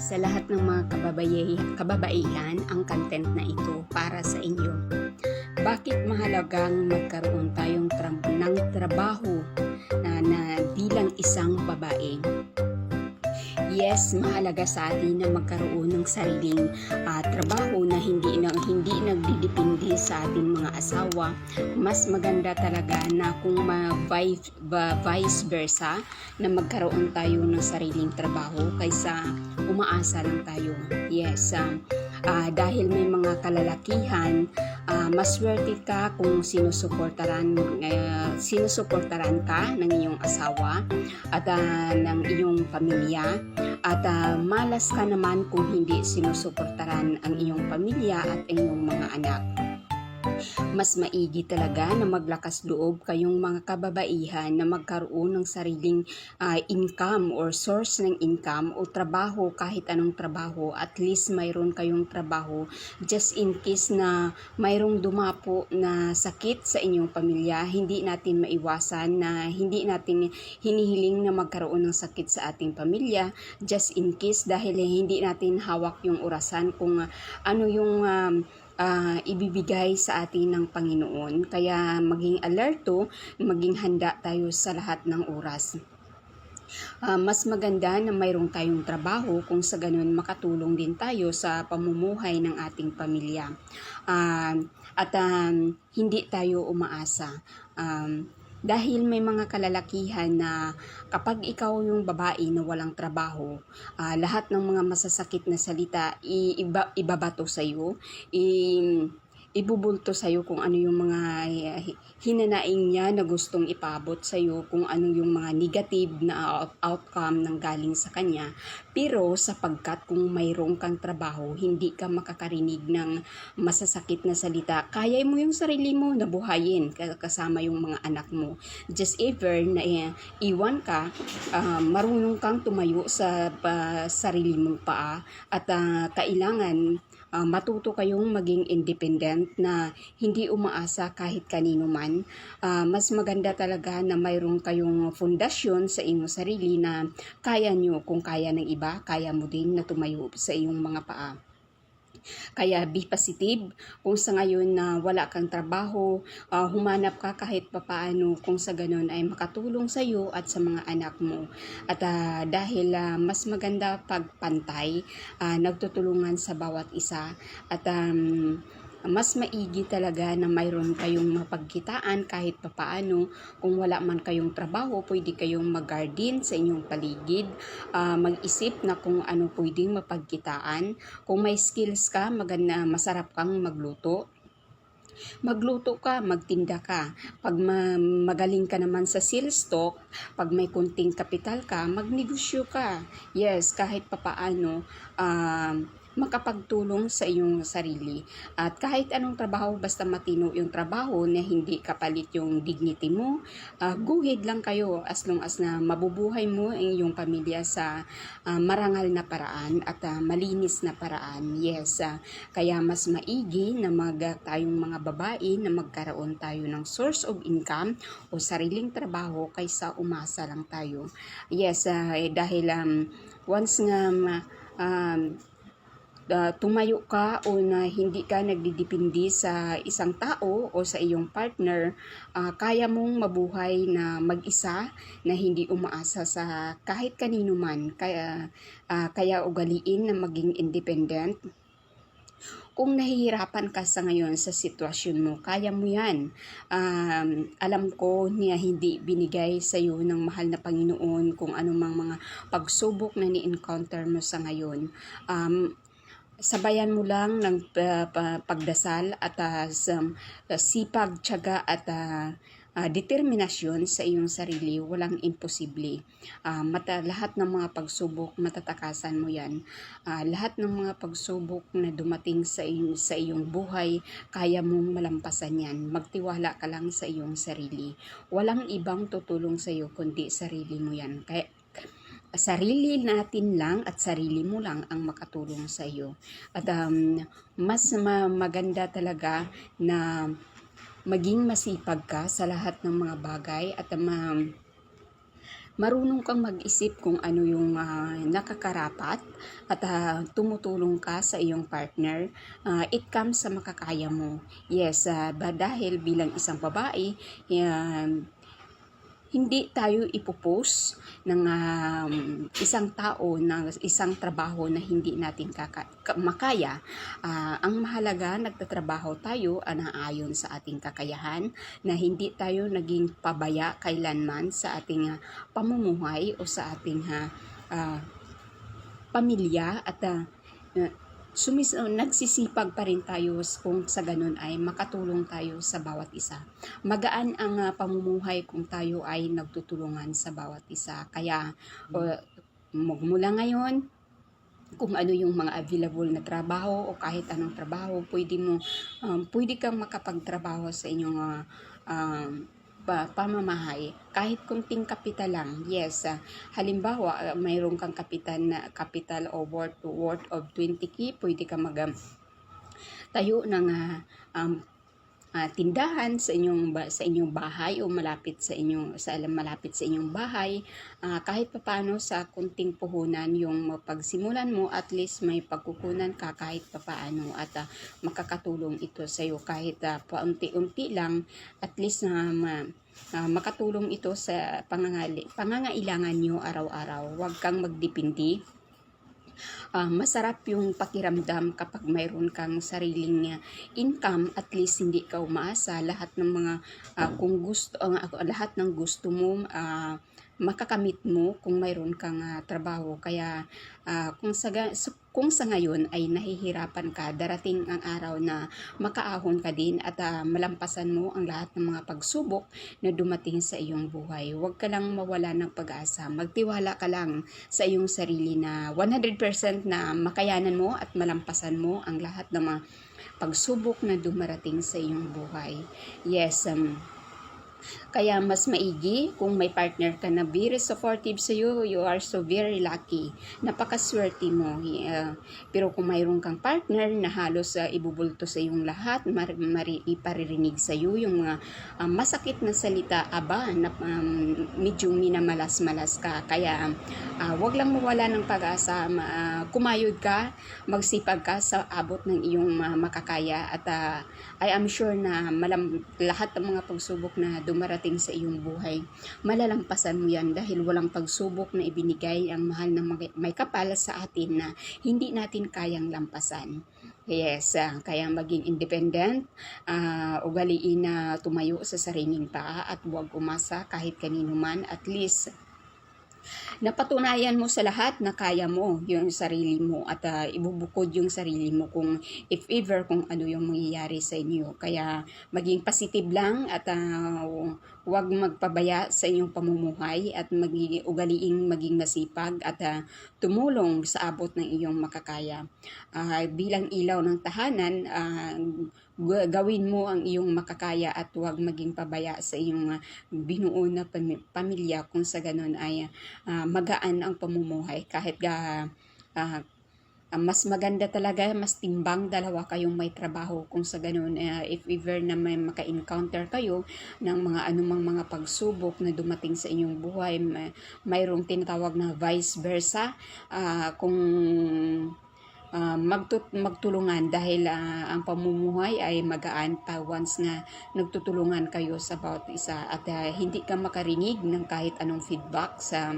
Sa lahat ng mga kababaihan, ang content na ito para sa inyo. Bakit mahalagang magkaroon tayong tra- ng trabaho na, na bilang isang babae? Yes, mahalaga sa atin na magkaroon ng sariling ah, trabaho na hindi na hindi nagdidepende sa ating mga asawa. Mas maganda talaga na kung ma vice, vice versa na magkaroon tayo ng sariling trabaho kaysa umaasa lang tayo. Yes, um, ah, dahil may mga kalalakihan, ah, maswerte ka kung sinusuportaran, uh, sinusuportaran ka ng iyong asawa at ah, ng iyong pamilya at ah, malas ka naman kung hindi sinusuportaran ang iyong pamilya at iyong mga anak. Mas maigi talaga na maglakas loob kayong mga kababaihan na magkaroon ng sariling ah, income or source ng income o trabaho kahit anong trabaho. At least mayroon kayong trabaho just in case na mayroong dumapo na sakit sa inyong pamilya. Hindi natin maiwasan na hindi natin hinihiling na magkaroon ng sakit sa ating pamilya just in case dahil hindi natin hawak yung orasan kung ano yung um, ah, ibibigay sa atin ng Panginoon. Kaya maging alerto, maging handa tayo sa lahat ng oras. Ah, mas maganda na mayroong tayong trabaho kung sa ganun makatulong din tayo sa pamumuhay ng ating pamilya. Ah, at um, hindi tayo umaasa. Um, dahil may mga kalalakihan na kapag ikaw yung babae na walang trabaho, ah, lahat ng mga masasakit na salita iba, ibabato sa iyo, i- ibubulto sa iyo kung ano yung mga eh, hinanaing niya na gustong ipabot sa iyo, kung ano yung mga negative na out- outcome ng galing sa kanya. Pero sapagkat kung mayroong kang trabaho, hindi ka makakarinig ng masasakit na salita, kaya mo yung sarili mo na buhayin ka- kasama yung mga anak mo. Just ever na eh, iwan ka, ah, marunong kang tumayo sa pa- sarili mong paa at ah, kailangan ah, matuto kayong maging independent na hindi umaasa kahit kanino man. Ah, mas maganda talaga na mayroon kayong fondasyon sa inyong sarili na kaya nyo kung kaya ng iba, kaya mo din na tumayo sa iyong mga paa. Kaya be positive. Kung sa ngayon na wala kang trabaho, ah, humanap ka kahit papaano kung sa ganun ay makatulong sa iyo at sa mga anak mo. At ah, dahil ah, mas maganda pagpantay, ah, nagtutulungan sa bawat isa at um, mas maigi talaga na mayroon kayong mapagkitaan kahit papaano. Kung wala man kayong trabaho, pwede kayong mag-garden sa inyong paligid, ah, mag-isip na kung ano pwedeng mapagkitaan. Kung may skills ka, maganda, masarap kang magluto, magluto ka, magtinda ka. Pag ma- magaling ka naman sa sales talk, pag may kunting kapital ka, magnegosyo ka. Yes, kahit papaano, um, makapagtulong sa iyong sarili. At kahit anong trabaho, basta matino yung trabaho na hindi kapalit yung dignity mo, uh, guhid lang kayo as long as na mabubuhay mo ang iyong pamilya sa ah, marangal na paraan at ah, malinis na paraan. Yes, ah, kaya mas maigi na mag ah, tayong mga babae na magkaroon tayo ng source of income o sariling trabaho kaysa umasa lang tayo. Yes, ah, eh, dahil um, once nga um, ah, tumayo ka o na hindi ka nagdidepende sa isang tao o sa iyong partner, ah, kaya mong mabuhay na mag-isa na hindi umaasa sa kahit kanino man. Kaya, ah, kaya ugaliin na maging independent. Kung nahihirapan ka sa ngayon sa sitwasyon mo, kaya mo yan. Um, alam ko niya hindi binigay sa iyo ng mahal na Panginoon kung anumang mga pagsubok na ni-encounter mo sa ngayon. Um, sabayan mo lang ng pa- pagdasal at sa sipag, tiyaga at ah, ah, determinasyon sa iyong sarili, walang imposible. Ah, mata, lahat ng mga pagsubok, matatakasan mo yan. Ah, lahat ng mga pagsubok na dumating sa, iyong, sa iyong buhay, kaya mong malampasan yan. Magtiwala ka lang sa iyong sarili. Walang ibang tutulong sa iyo kundi sarili mo yan. Kaya, sarili natin lang at sarili mo lang ang makatulong sa iyo. At um, mas ma- maganda talaga na maging masipag ka sa lahat ng mga bagay at ma- marunong kang mag-isip kung ano yung ah, nakakarapat at ah, tumutulong ka sa iyong partner, ah, it comes sa makakaya mo. Yes, ba dahil bilang isang babae, yan, hindi tayo ipupos ng um, isang tao na isang trabaho na hindi natin kaka- ka- makaya. Ah, ang mahalaga, nagtatrabaho tayo ah, na ayon sa ating kakayahan na hindi tayo naging pabaya kailanman sa ating ah, pamumuhay o sa ating ah, ah, pamilya at ah, ah, sumis uh, nagsisipag pa rin tayo kung sa ganun ay makatulong tayo sa bawat isa. Magaan ang ah, pamumuhay kung tayo ay nagtutulungan sa bawat isa. Kaya uh, magmula ngayon, kung ano yung mga available na trabaho o kahit anong trabaho, pwede mo um, pwede kang makapagtrabaho sa inyong ah, um, pa, pamamahay kahit kunting kapital lang yes. Ah, halimbawa ah, mayroon kang kapital na capital o worth worth of 20k pwede ka mag um, tayo ng ah, um, ah, tindahan sa inyong sa inyong bahay o malapit sa inyong sa alam malapit sa inyong bahay Ah, kahit papaano sa kunting puhunan yung pagsimulan mo at least may pagkukunan ka kahit papaano at ah, makakatulong ito sa iyo kahit ah, paunti-unti lang at least na ma- ah, makatulong ito sa pangangali, pangangailangan nyo araw-araw. Huwag kang magdepende ah, masarap yung pakiramdam kapag mayroon kang sariling ah, income at least hindi ka umaasa. Lahat ng mga ah, kung gusto ah, lahat ng gusto mo ah, makakamit mo kung mayroon kang ah, trabaho. Kaya ah, kung sa sa- kung sa ngayon ay nahihirapan ka darating ang araw na makaahon ka din at ah, malampasan mo ang lahat ng mga pagsubok na dumating sa iyong buhay huwag ka lang mawala ng pag-asa magtiwala ka lang sa iyong sarili na 100% na makayanan mo at malampasan mo ang lahat ng mga pagsubok na dumarating sa iyong buhay. Yes, um, kaya mas maigi kung may partner ka na very supportive sa iyo, you are so very lucky. Napakaswerte mo. Uh, pero kung mayroon kang partner na halos uh, ibubulto sa iyong lahat, mar- mari- iparirinig sa iyo yung mga uh, masakit na salita, aba, na um, medyo minamalas-malas ka. Kaya uh, wag lang mawala ng pag-asa, uh, kumayod ka, magsipag ka sa abot ng iyong uh, makakaya at uh, I am sure na malam, lahat ng mga pagsubok na dumarating sa iyong buhay, malalampasan mo yan dahil walang pagsubok na ibinigay ang mahal ng may kapal sa atin na hindi natin kayang lampasan. Yes, ah, kaya maging independent, ah, ugaliin na tumayo sa sariling paa at huwag umasa kahit kanino man at least napatunayan mo sa lahat na kaya mo yung sarili mo at ah, ibubukod yung sarili mo kung if ever kung ano yung mangyayari sa inyo. Kaya maging positive lang at ah, huwag magpabaya sa inyong pamumuhay at maging ugaliing maging masipag at ah, tumulong sa abot ng iyong makakaya. Ah, bilang ilaw ng tahanan, ah, gu- gawin mo ang iyong makakaya at huwag maging pabaya sa iyong ah, binuo na pami- pamilya kung sa ganun ay ah, magaan ang pamumuhay kahit ga ah, ah, mas maganda talaga, mas timbang dalawa kayong may trabaho kung sa ganun. Eh, if ever na may maka-encounter kayo ng mga anumang mga pagsubok na dumating sa inyong buhay, may, mayroong tinatawag na vice versa. Ah, kung ah, magtut- magtulungan dahil ah, ang pamumuhay ay magaan pa once na nagtutulungan kayo sa bawat isa. At ah, hindi ka makarinig ng kahit anong feedback sa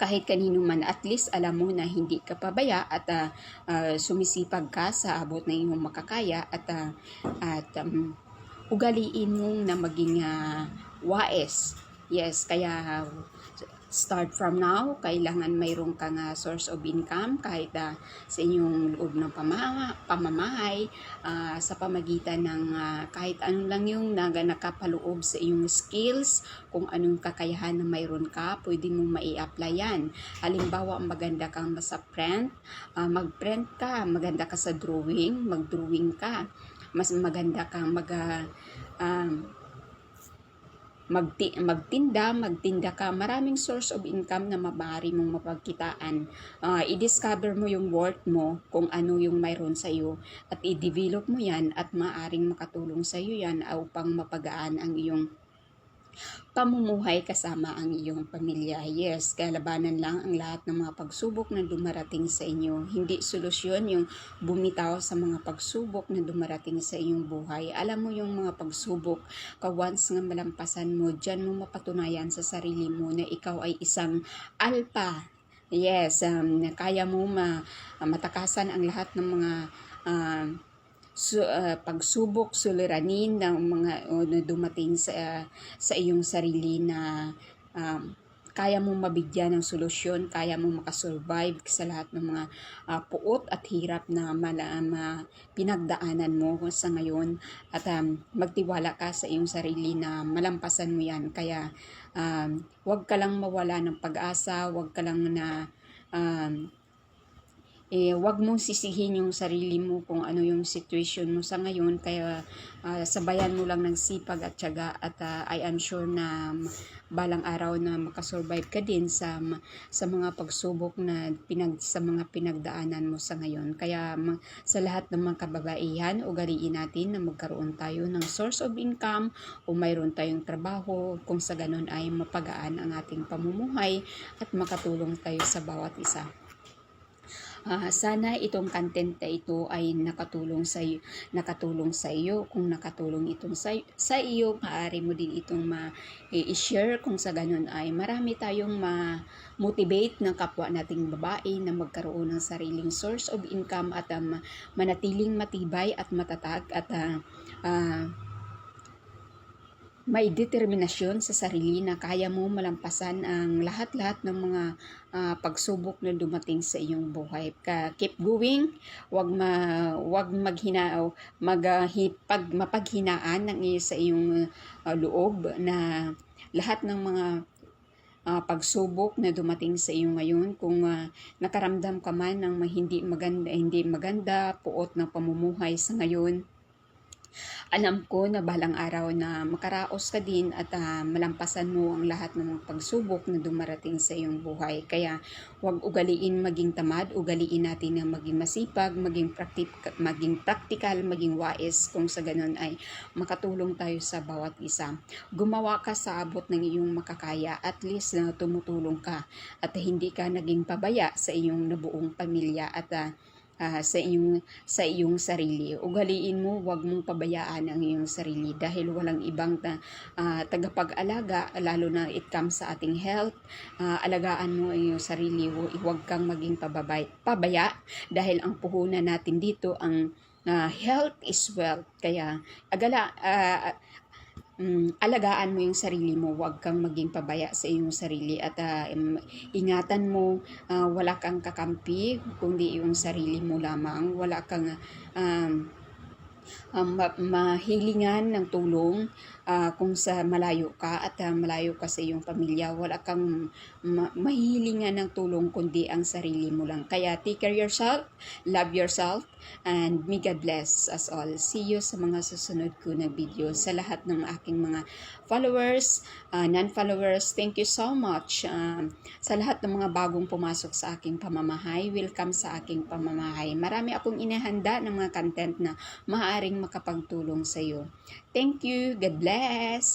kahit kanino man at least alam mo na hindi ka pabaya at ah, ah, sumisipag ka sa abot ng iyong makakaya at ah, at um, ugaliin mo na maging ah, wais yes kaya start from now, kailangan mayroon kang ah, source of income kahit ah, sa inyong loob ng pamama, pamamahay, ah, sa pamagitan ng ah, kahit ano lang yung naga nakapaloob sa iyong skills, kung anong kakayahan na mayroon ka, pwede mo mai-apply yan. Halimbawa, maganda kang sa print, ah, mag-print ka, maganda ka sa drawing, mag-drawing ka, mas maganda kang mag ah, um, magti magtinda, magtinda ka, maraming source of income na maaari mong mapagkitaan. Ah, i-discover mo yung worth mo, kung ano yung mayroon sa iyo, at i-develop mo yan at maaring makatulong sa iyo yan upang mapagaan ang iyong pamumuhay kasama ang iyong pamilya. Yes, kalabanan lang ang lahat ng mga pagsubok na dumarating sa inyo. Hindi solusyon yung bumitaw sa mga pagsubok na dumarating sa iyong buhay. Alam mo yung mga pagsubok, ka once nga malampasan mo, dyan mo mapatunayan sa sarili mo na ikaw ay isang alpha. Yes, um, kaya mo ma, matakasan ang lahat ng mga um, su, uh, pagsubok, suliranin ng mga o, na dumating sa uh, sa iyong sarili na um, kaya mong mabigyan ng solusyon, kaya mong makasurvive sa lahat ng mga uh, puot at hirap na mala, ma, pinagdaanan mo sa ngayon at um, magtiwala ka sa iyong sarili na malampasan mo yan. Kaya um, huwag ka lang mawala ng pag-asa, huwag ka lang na um, eh, wag mong sisihin yung sarili mo kung ano yung situation mo sa ngayon. Kaya uh, sabayan mo lang ng sipag at tiyaga at uh, I am sure na balang araw na makasurvive ka din sa sa mga pagsubok na pinag sa mga pinagdaanan mo sa ngayon. Kaya sa lahat ng mga kababaihan, ugaliin natin na magkaroon tayo ng source of income o mayroon tayong trabaho kung sa ganun ay mapagaan ang ating pamumuhay at makatulong tayo sa bawat isa. Uh, sana itong content na ito ay nakatulong sa iyo, nakatulong sa iyo. Kung nakatulong itong sa, sa iyo, maaari mo din itong ma-share kung sa ganun ay marami tayong ma-motivate ng kapwa nating babae na magkaroon ng sariling source of income at um, manatiling matibay at matatag at uh, uh, may determinasyon sa sarili na kaya mo malampasan ang lahat-lahat ng mga uh, pagsubok na dumating sa iyong buhay. Ka, keep going, wag ma wag maghina mag pag mapaghinaan ng sa iyong uh, loob na lahat ng mga uh, pagsubok na dumating sa iyo ngayon kung uh, nakaramdam ka man ng hindi maganda hindi maganda puot ng pamumuhay sa ngayon alam ko na balang araw na makaraos ka din at uh, malampasan mo ang lahat ng mga pagsubok na dumarating sa iyong buhay. Kaya huwag ugaliin maging tamad, ugaliin natin na maging masipag, maging, practic- maging practical, maging wais kung sa ganun ay makatulong tayo sa bawat isa. Gumawa ka sa abot ng iyong makakaya, at least na tumutulong ka at hindi ka naging pabaya sa iyong nabuong pamilya at uh, uh, sa iyong sa iyong sarili. Ugaliin mo, huwag mong pabayaan ang iyong sarili dahil walang ibang ta, uh, tagapag-alaga lalo na it comes sa ating health. Uh, alagaan mo ang iyong sarili, huwag kang maging pababay, pabaya dahil ang puhunan natin dito ang uh, health is wealth. Kaya agala uh, um, alagaan mo yung sarili mo, huwag kang maging pabaya sa iyong sarili at uh, ingatan mo, uh, wala kang kakampi, kundi yung sarili mo lamang, wala kang um, um, mahilingan ng tulong uh, kung sa malayo ka at uh, malayo ka sa iyong pamilya, wala kang ma- mahilingan ng tulong kundi ang sarili mo lang. Kaya take care yourself, love yourself, and may God bless us all. See you sa mga susunod ko na video. Sa lahat ng aking mga followers, uh, non-followers, thank you so much. Uh, sa lahat ng mga bagong pumasok sa aking pamamahay, welcome sa aking pamamahay. Marami akong inihanda ng mga content na maaaring makapagtulong sa iyo. Thank you. God bless.